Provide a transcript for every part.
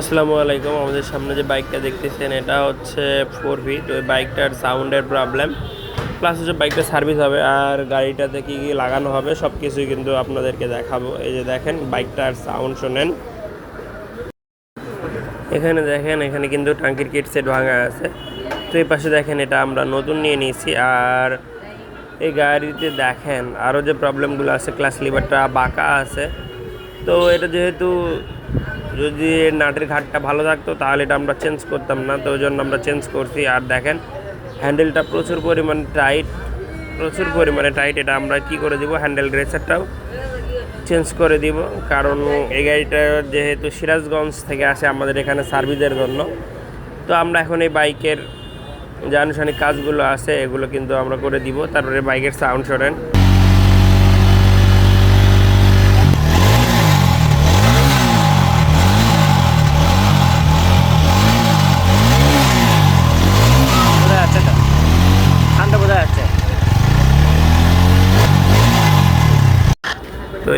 আসসালামু আলাইকুম, আমাদের সামনে যে বাইকটা দেখতেছেন, এটা হচ্ছে ফোর ভি তো এই বাইকটার সাউন্ডের প্রবলেম প্লাস হচ্ছে বাইকটা সার্ভিস হবে আর গাড়িটাতে কী কী লাগানো হবে সব কিছুই কিন্তু আপনাদেরকে দেখাবো। এই যে দেখেন, বাইকটার সাউন্ড শোনেন। এখানে দেখেন, এখানে কিন্তু টাঙ্কির কিট সেট ভাঙা আছে। তো এই পাশে দেখেন, এটা আমরা নতুন নিয়ে নিয়েছি। আর এই গাড়িতে দেখেন আরও যে প্রবলেমগুলো আছে ক্লাস লিভারটা বাঁকা আছে। তো এটা যেহেতু যদি নাটের ঘাটটা ভালো থাকতো, তাহলে এটা আমরা চেঞ্জ করতাম না। তো ওই জন্য আমরা চেঞ্জ করছি। আর দেখেন হ্যান্ডেলটা প্রচুর পরিমাণে টাইট প্রচুর পরিমাণে টাইট এটা আমরা কি করে দিব? হ্যান্ডেল রেসারটাও চেঞ্জ করে দিব। কারণ এই গাড়িটা যেহেতু সিরাজগঞ্জ থেকে আসে আমাদের এখানে সার্ভিসের জন্য। তো আমরা এখন এই বাইকের যে আনুষ্ঠানিক কাজগুলো আছে, এগুলো কিন্তু আমরা করে দিব। তারপরে বাইকের সাউন্ড শোনেন।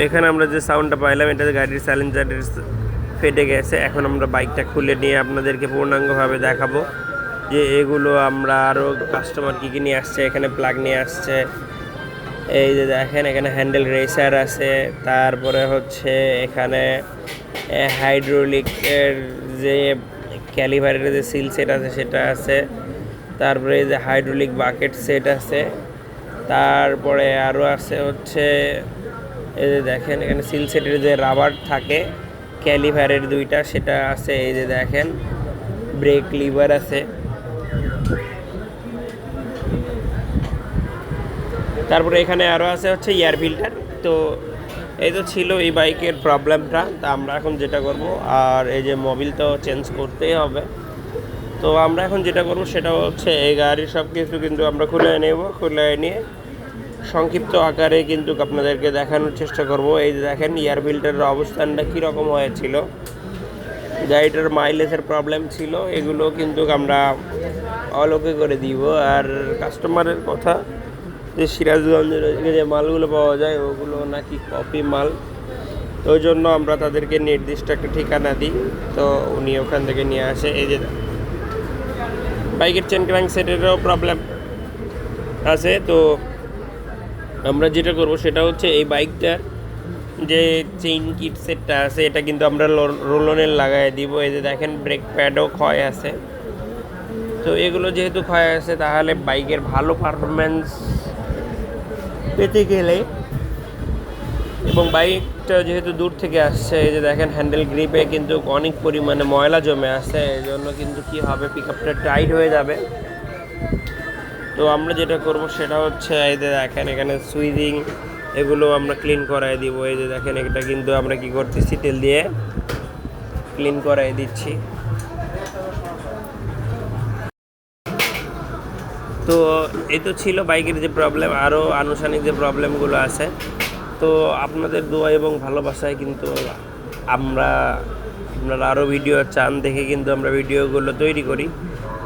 এখানে আমরা যে সাউন্ডটা পাইলাম, এটা গাড়ির সাইলেন্সারের ফেটে গেছে, এখন আমরা বাইকটা খুলে নিয়ে আপনাদেরকে পূর্ণাঙ্গভাবে দেখাবো যে এগুলো আমরা আরও কাস্টমার কী কী নিয়ে আসছে, এখানে প্লাগ নিয়ে আসছে। এই যে দেখেন, এখানে হ্যান্ডেল রেসার আছে, তারপরে হচ্ছে এখানে হাইড্রোলিকের যে ক্যালিভারের যে সিল সেট আছে, সেটা আছে। তারপরে এই যে হাইড্রোলিক বাকেট সেট আছে। তারপরে আরও আছে হচ্ছে এই যে দেখেন, এখানে সিল সেটের যে রাবার থাকে ক্যালিভারের দুইটা, সেটা আছে, এই যে দেখেন ব্রেক লিভার আছে। তারপরে এখানে আরও আছে হচ্ছে এয়ার ফিল্টার তো এই তো ছিল এই বাইকের প্রবলেমটা তা আমরা এখন যেটা করব, আর এই যে মোবিল তো চেঞ্জ করতেই হবে। তো আমরা এখন যেটা করব, সেটা হচ্ছে এই গাড়ির সব কিছু কিন্তু আমরা খুলে নেব, খুলে নিয়ে সংক্ষিপ্ত আকারে কিন্তু আপনাদেরকে দেখানোর চেষ্টা করব। এই যে দেখেন এয়ার ফিল্টারের অবস্থানটা কীরকম হয়েছিল। গাড়িটার মাইলেজের প্রবলেম ছিল, এগুলো কিন্তু আমরা অলোকে করে দিব। আর কাস্টমারের কথা, যে সিরাজগঞ্জের যে মালগুলো পাওয়া যায়, ওগুলো নাকি কপি মাল। তো ওই জন্য আমরা তাদেরকে নির্দিষ্ট একটা ঠিকানা দিই। তো উনি ওখান থেকে নিয়ে আসে। এই যে বাইকের চেন ক্র্যাঙ্ক সেটেরও প্রবলেম আছে। তো আমরা যেটা করব সেটা হচ্ছে এই বাইকটার যে চেইন কিট সেটটা আছে, এটা কিন্তু আমরা রোলনের লাগাই দিব। এই যে দেখেন ব্রেক প্যাডও ক্ষয় আছে। তো এগুলো যেহেতু ক্ষয় আছে, তাহলে বাইকের ভালো পারফরমেন্স পেতে গেলে এবং বাইকটা যেহেতু দূর থেকে আসছে, এই যে দেখেন হ্যান্ডেল গ্রিপে কিন্তু অনেক পরিমাণে ময়লা জমে আছে। এই জন্য কিন্তু কী হবে পিক আপটা টাইট হয়ে যাবে। তো আমরা যেটা করব সেটা হচ্ছে, এই যে দেখেন এখানে সুইজিং, এগুলো আমরা ক্লিন করাই দিব। এই যে দেখেন, এটা কিন্তু আমরা কি করতেছি, তেল দিয়ে ক্লিন করাই দিচ্ছি। তো এই তো ছিল বাইকের যে প্রবলেম আরও আনুষ্ঠানিক যে প্রবলেমগুলো আছে। তো আপনাদের দোয়া এবং ভালোবাসায় কিন্তু আমরা, আপনারা আরও ভিডিও চান দেখে কিন্তু আমরা ভিডিওগুলো তৈরি করি।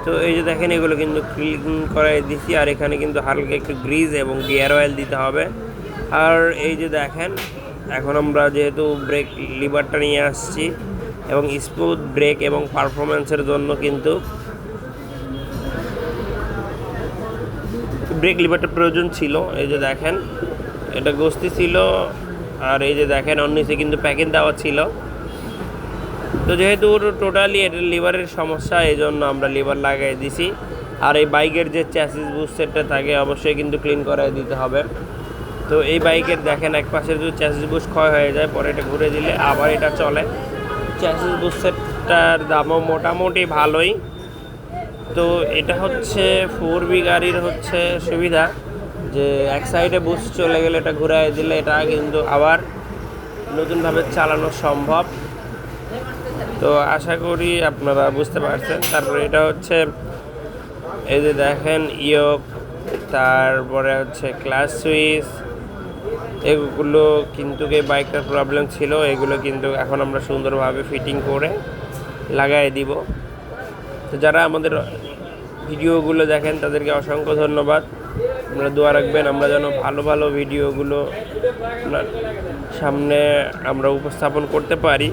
তো এই যে দেখেন, এগুলো কিন্তু ক্লিন করাই দিছি, আর এখানে কিন্তু হালকা একটু গ্রিজ এবং গিয়ার অয়েল দিতে হবে। আর এই যে দেখেন, এখন আমরা যেহেতু ব্রেক লিভারটা নিয়ে আসছি, এবং স্মুথ ব্রেক এবং পারফরমেন্সের জন্য কিন্তু ব্রেক লিভারটা প্রয়োজন ছিল। এই যে দেখেন, এটা গোস্তি ছিল, আর এই যে দেখেন নিচে কিন্তু প্যাকেট দেওয়া ছিল। তো যেহেতু ওর টোটালি এটা লিভারের সমস্যা এই জন্য আমরা লিভার লাগাই দিছি। আর এই বাইকের যে চ্যাসিস বুস্টেরটা থাকে, অবশ্যই কিন্তু ক্লিন করাই দিতে হবে। তো এই বাইকের দেখেন, এক পাশে যদি চ্যাসিস বুস্ট ক্ষয় হয়ে যায়, পরে এটা ঘুরে দিলে আবার এটা চলে। চ্যাসিস বুস্টেরটার দামও মোটামুটি ভালোই। তো এটা হচ্ছে ফোর বি গাড়ির হচ্ছে সুবিধা, যে এক সাইডে বুস্ট চলে গেলে এটা ঘুরাই দিলে এটা কিন্তু আবার নতুনভাবে চালানো সম্ভব। তো আশা করি আপনারা বুঝতে পারছেন। তারপরে এটা হচ্ছে, এই যে দেখেন, ইয়ক, তারপরে হচ্ছে ক্লাস সুইচ। এগুলো কিন্তু এই বাইকটার প্রবলেম ছিল, এগুলো কিন্তু এখন আমরা সুন্দরভাবে ফিটিং করে লাগাই দিব। তো যারা আমাদের ভিডিওগুলো দেখেন, তাদেরকে অসংখ্য ধন্যবাদ। আপনারা দোয়া রাখবেন, আমরা যেন ভালো ভালো ভিডিওগুলো সামনে আমরা উপস্থাপন করতে পারি।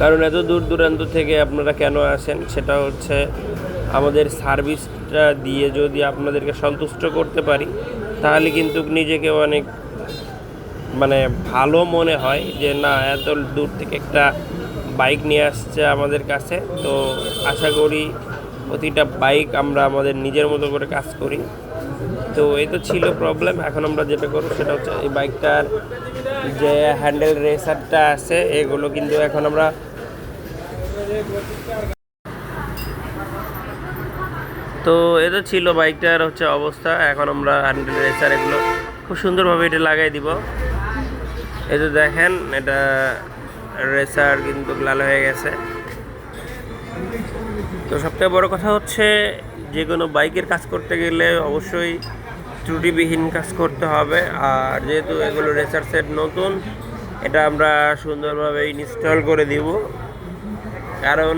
কারণ এত দূর দূরান্ত থেকে আপনারা কেন আসেন, সেটা হচ্ছে আমাদের সার্ভিসটা দিয়ে যদি আপনাদেরকে সন্তুষ্ট করতে পারি, তাহলে কিন্তু নিজেকে অনেক মানে ভালো মনে হয় যে না, এত দূর থেকে একটা বাইক নিয়ে আসছে আমাদের কাছে। তো আশা করি প্রতিটা বাইক আমরা আমাদের নিজের মতো করে কাজ করি। তো এই তো ছিল প্রবলেম এখন আমরা যেটা করব সেটা হচ্ছে এই বাইকটার যে হ্যান্ডেল রেসারটা আছে, এগুলো কিন্তু এখন আমরা তো এটা ছিল বাইকটার হচ্ছে অবস্থা, এখন আমরা হ্যান্ডেল রেসার এগুলো খুব সুন্দরভাবে এটা লাগাই দিব। এই দেখেন, এটা রেসার কিন্তু লাল হয়ে গেছে। তো সবথেকে বড় কথা হচ্ছে, যে কোনো বাইকের কাজ করতে গেলে অবশ্যই ত্রুটিবিহীন কাজ করতে হবে। আর যেহেতু এগুলো রেসার সেট নতুন, এটা আমরা সুন্দরভাবে ইনস্টল করে দিব। কারণ,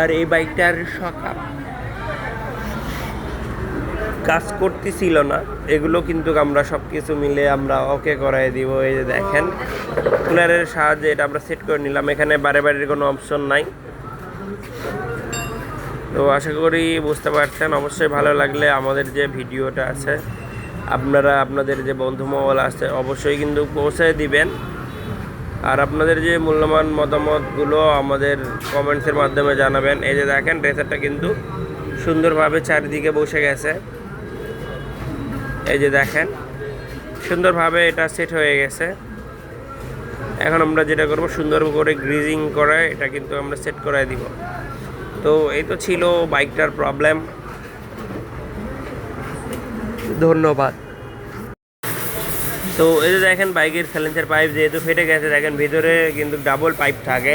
আর এই বাইকটার সকাল কাজ করতেছিল না। এগুলো কিন্তু আমরা সব কিছু মিলে আমরা ওকে করাই দিব, এই যে দেখেন। কুলারের সাহায্যে এটা আমরা সেট করে নিলাম। এখানে বারে বারের কোনো অপশন নাই। তো আশা করি বুঝতে পারছেন। অবশ্যই ভালো লাগলে আমাদের যে ভিডিওটা আছে, আপনারা আপনাদের যে বন্ধু মহল আছে, অবশ্যই কিন্তু পৌঁছে দিবেন। আর আপনাদের যে মূল্যবান মতামতগুলো আমাদের কমেন্টসের মাধ্যমে জানাবেন। এই যে দেখেন রেসারটা কিন্তু সুন্দরভাবে চারিদিকে বসে গেছে। এই যে দেখেন, সুন্দরভাবে এটা সেট হয়ে গেছে। এখন আমরা যেটা করব, সুন্দর করে গ্রিজিং করে এটা কিন্তু আমরা সেট করাই দিব। তো এই তো ছিল বাইকটার প্রবলেম ধন্যবাদ। তো এই যে দেখেন বাইকের সাইলেন্সার পাইপ যেহেতু ফেটে গেছে, দেখেন ভিতরে কিন্তু ডাবল পাইপ থাকে।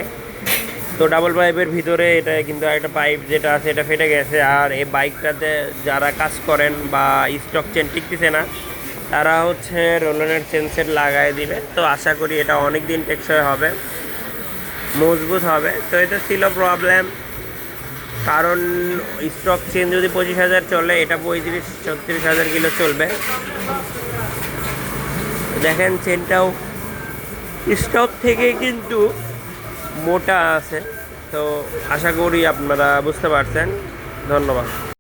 তো ডাবল পাইপের ভিতরে এটা কিন্তু একটা পাইপ যেটা আছে, এটা ফেটে গেছে। আর এই বাইকটাতে যারা কাজ করেন বা স্টক চেন টিকতেছে না, তারা হচ্ছে রোলনের চেনসেট লাগাই দিবে। তো আশা করি এটা অনেক দিন টেকসই হবে, মজবুত হবে। তো এটা ছিল প্রবলেম কারণ স্টক চেন যদি পঁচিশ হাজার চলে, এটা পঁয়ত্রিশ, ছত্রিশ হাজার কিলো চলবে। দেখেন চেনটাও স্টক থেকে কিন্তু মোটা আছে। তো আশা করি আপনারা বুঝতে পারছেন। ধন্যবাদ।